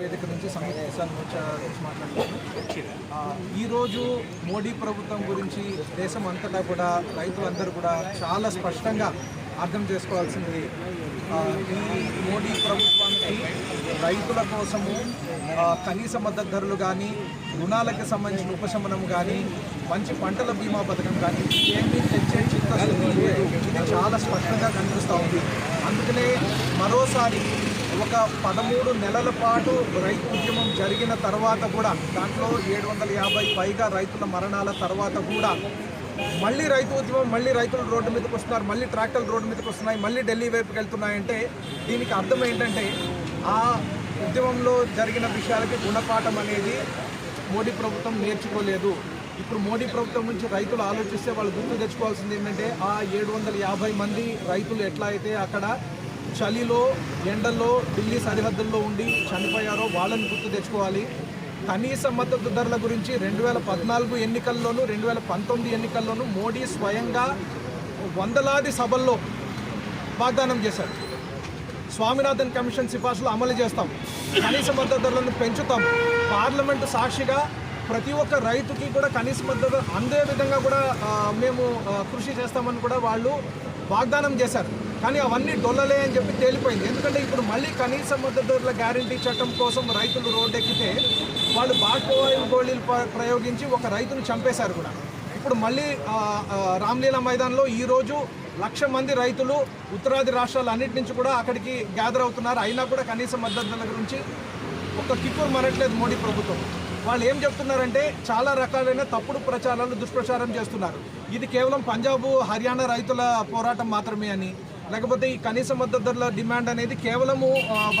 వేదిక నుంచి సంయుక్త కిసాన్ మోర్చా నుంచి మాట్లాడుతున్నాను. ఈరోజు మోడీ ప్రభుత్వం గురించి దేశం అంతటా కూడా రైతులందరూ కూడా చాలా స్పష్టంగా అర్థం చేసుకోవాల్సింది ఈ మోడీ ప్రభుత్వానికి రైతుల కోసము కనీస మద్దతు ధరలు కానీ రుణాలకు సంబంధించిన ఉపశమనం కానీ మంచి పంటల బీమా పథకం కానీ ఏమీ తెచ్చే చిత్తశుద్ధి లేదు. ఇది చాలా స్పష్టంగా కనిపిస్తూ ఉంది. అందుకనే మరోసారి ఒక పదమూడు నెలల పాటు రైతు ఉద్యమం జరిగిన తర్వాత కూడా దాంట్లో ఏడు వందల యాభై పైగా రైతుల మరణాల తర్వాత కూడా మళ్ళీ రైతు ఉద్యమం మళ్ళీ రైతులు రోడ్డు మీదకి వస్తున్నారు మళ్ళీ ట్రాక్టర్లు రోడ్డు మీదకి వస్తున్నాయి మళ్ళీ ఢిల్లీ వైపుకి వెళ్తున్నాయంటే దీనికి అర్థం ఏంటంటే ఆ ఉద్యమంలో జరిగిన విషయాలకి గుణపాఠం అనేది మోడీ ప్రభుత్వం నేర్చుకోలేదు. ఇప్పుడు మోడీ ప్రభుత్వం నుంచి రైతులు ఆలోచిస్తే వాళ్ళు గుర్తు తెచ్చుకోవాల్సింది ఏంటంటే ఆ ఏడు వందల యాభై మంది రైతులు ఎట్లా అయితే అక్కడ చలిలో ఎండల్లో ఢిల్లీ సరిహద్దుల్లో ఉండి చనిపోయారో వాళ్ళని గుర్తు తెచ్చుకోవాలి. కనీస మద్దతు ధరల గురించి రెండు వేల పద్నాలుగు ఎన్నికల్లోనూ రెండు వేల పంతొమ్మిది ఎన్నికల్లోనూ మోడీ స్వయంగా వందలాది సభల్లో వాగ్దానం చేశారు. స్వామినాథన్ కమిషన్ సిఫార్సులు అమలు చేస్తాం. కనీస మద్దతు ధరలను పెంచుతాం. పార్లమెంటు సాక్షిగా ప్రతి ఒక్క రైతుకి కూడా కనీస మద్దతు అందే విధంగా కూడా మేము కృషి చేస్తామని కూడా వాళ్ళు వాగ్దానం చేశారు. కానీ అవన్నీ డొల్లలే అని చెప్పి తేలిపోయింది. ఎందుకంటే ఇప్పుడు మళ్ళీ కనీస మద్దతు ధరల గ్యారంటీ చట్టం కోసం రైతులు రోడ్డెక్కితే వాళ్ళు బాష్పవాయువు గోళీలు ప్ర- ప్రయోగించి ఒక రైతును చంపేశారు కూడా. ఇప్పుడు మళ్ళీ రామ్లీలా మైదాన్లో ఈరోజు లక్ష మంది రైతులు ఉత్తరాది రాష్ట్రాలు అన్నిటి నుంచి కూడా అక్కడికి గ్యాదర్ అవుతున్నారు. అయినా కూడా కనీస మద్దతు ధరల గురించి ఒక కిక్కురు మనట్లేదు మోడీ ప్రభుత్వం. వాళ్ళు ఏం చెప్తున్నారంటే చాలా రకాలైన తప్పుడు ప్రచారాలు దుష్ప్రచారం చేస్తున్నారు. ఇది కేవలం పంజాబ్ హర్యానా రైతుల పోరాటం మాత్రమే అని. లేకపోతే ఈ కనీస మద్దతు ధరల డిమాండ్ అనేది కేవలము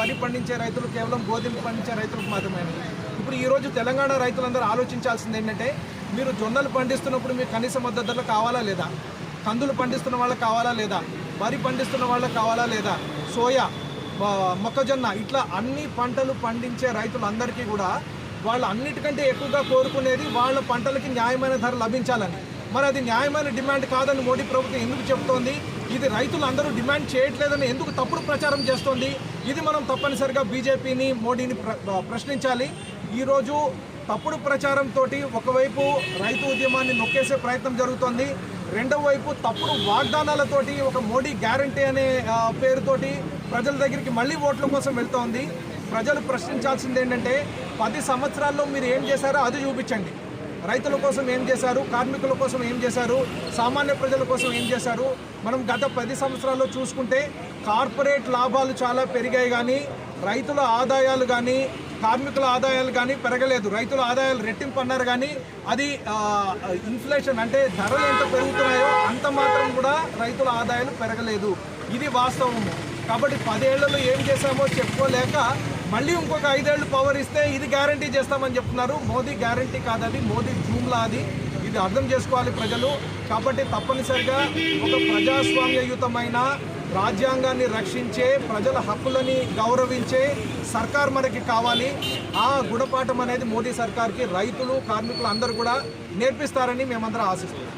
వరి పండించే రైతులు కేవలం గోధుమ పండించే రైతులకు మాత్రమే అని. ఇప్పుడు ఈరోజు తెలంగాణ రైతులందరూ ఆలోచించాల్సింది ఏంటంటే మీరు జొన్నలు పండిస్తున్నప్పుడు మీకు కనీస మద్దతు ధరలు కావాలా లేదా? కందులు పండిస్తున్న వాళ్ళకి కావాలా లేదా? వరి పండిస్తున్న వాళ్ళకి కావాలా లేదా? సోయా మొక్కజొన్న ఇట్లా అన్ని పంటలు పండించే రైతులందరికీ కూడా వాళ్ళు అన్నిటికంటే ఎక్కువగా కోరుకునేది వాళ్ళ పంటలకి న్యాయమైన ధర లభించాలని. మరి అది న్యాయమైన డిమాండ్ కాదని మోడీ ప్రభుత్వం ఎందుకు చెబుతోంది ఇది రైతులు అందరూ డిమాండ్ చేయట్లేదని ఎందుకు తప్పుడు ప్రచారం చేస్తోంది? ఇది మనం తప్పనిసరిగా బీజేపీని మోడీని ప్ర ప్రశ్నించాలి. ఈరోజు తప్పుడు ప్రచారంతో ఒకవైపు రైతు ఉద్యమాన్ని నొక్కేసే ప్రయత్నం జరుగుతోంది. రెండవ వైపు తప్పుడు వాగ్దానాలతోటి ఒక మోడీ గ్యారంటీ అనే పేరుతోటి ప్రజల దగ్గరికి మళ్ళీ ఓట్ల కోసం వెళ్తోంది. ప్రజలు ప్రశ్నించాల్సింది ఏంటంటే పది సంవత్సరాల్లో మీరు ఏం చేశారో అది చూపించండి. రైతుల కోసం ఏం చేశారు కార్మికుల కోసం ఏం చేశారు సామాన్య ప్రజల కోసం ఏం చేశారు? మనం గత పది సంవత్సరాల్లో చూసుకుంటే కార్పొరేట్ లాభాలు చాలా పెరిగాయి కానీ రైతుల ఆదాయాలు కానీ కార్మికుల ఆదాయాలు కానీ పెరగలేదు. రైతుల ఆదాయాలు రెట్టింపు అన్నారు కానీ అది ఇన్ఫ్లేషన్ అంటే ధరలు ఎంత పెరుగుతున్నాయో అంత మాత్రం కూడా రైతుల ఆదాయాలు పెరగలేదు. ఇది వాస్తవము. కాబట్టి పదేళ్ళలో ఏం చేశామో చెప్పుకోలేక మళ్ళీ ఇంకొక ఐదేళ్ళు పవర్ ఇస్తే ఇది గ్యారంటీ చేస్తామని చెప్తున్నారు. మోదీ గ్యారంటీ కాదని మోదీ జూమ్లా అది. ఇది అర్థం చేసుకోవాలి ప్రజలు. కాబట్టి తప్పనిసరిగా ఒక ప్రజాస్వామ్యయుతమైన రాజ్యాంగాన్ని రక్షించే ప్రజల హక్కులని గౌరవించే సర్కార్ మనకి కావాలి. ఆ గుణపాఠం అనేది మోదీ సర్కార్కి రైతులు కార్మికులు అందరూ కూడా నేర్పిస్తారని మేమందరం ఆశిస్తున్నాం.